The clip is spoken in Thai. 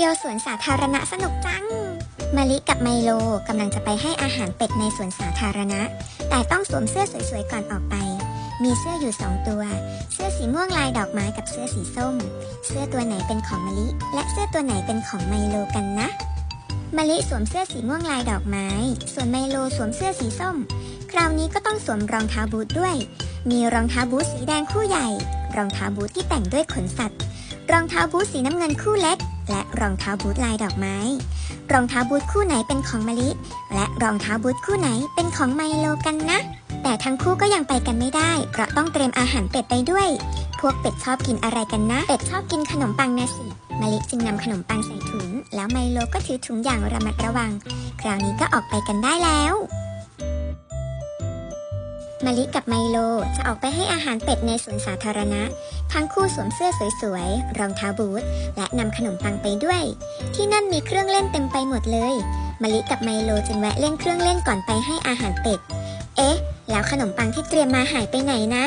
ที่ยวสวนสาธารณะสนุกจังมะลิกับไมโลกำลังจะไปให้อาหารเป็ดในสวนสาธารณะ แต่ต้องสวมเสื้อสวยๆก่อนออกไป มีเสื้ออยู่สองตัว เสื้อสีม่วงลายดอกไม้กับเสื้อสีส้ม เสื้อตัวไหนเป็นของมะลิ และเสื้อตัวไหนเป็นของไมโลกันนะมะลิสวมเสื้อสีม่วงลายดอกไม้ ส่วนไมโลสวมเสื้อสีส้ม คราวนี้ก็ต้องสวมรองเท้าบูทด้วย มีรองเท้าบูทสีแดงคู่ใหญ่ รองเท้าบูทที่แต่งด้วยขนสัตว์ รองเท้าบูทสีน้ำเงินคู่เล็ก และรองเท้าบูทลายดอกไม้ รองเท้าบูทคู่ไหนเป็นของมะลิ และรองเท้าบูทคู่ไหนเป็นของไมโลกันนะ แต่ทั้งคู่ก็ยังไปกันไม่ได้ เพราะต้องเตรียมอาหารเป็ดไปด้วย พวกเป็ดชอบกินอะไรกันนะ เป็ดชอบกินขนมปังนะสิมะลิจึงนำขนมปังใส่ถุง แล้วไมโลก็ถือถุงอย่างระมัดระวัง คราวนี้ก็ออกไปกันได้แล้ว มาลิกับไมโลจะออกไปให้อาหารเป็ดในสวนสาธารณะ ทั้งคู่สวมเสื้อสวยๆ รองเท้าบูท และนำขนมปังไปด้วย ที่นั่นมีเครื่องเล่นเต็มไปหมดเลยมาลิกับไมโลจึงแวะเล่นเครื่องเล่นก่อนไปให้อาหารเป็ด เอ๊ะ แล้วขนมปังที่เตรียมมาหายไปไหนนะ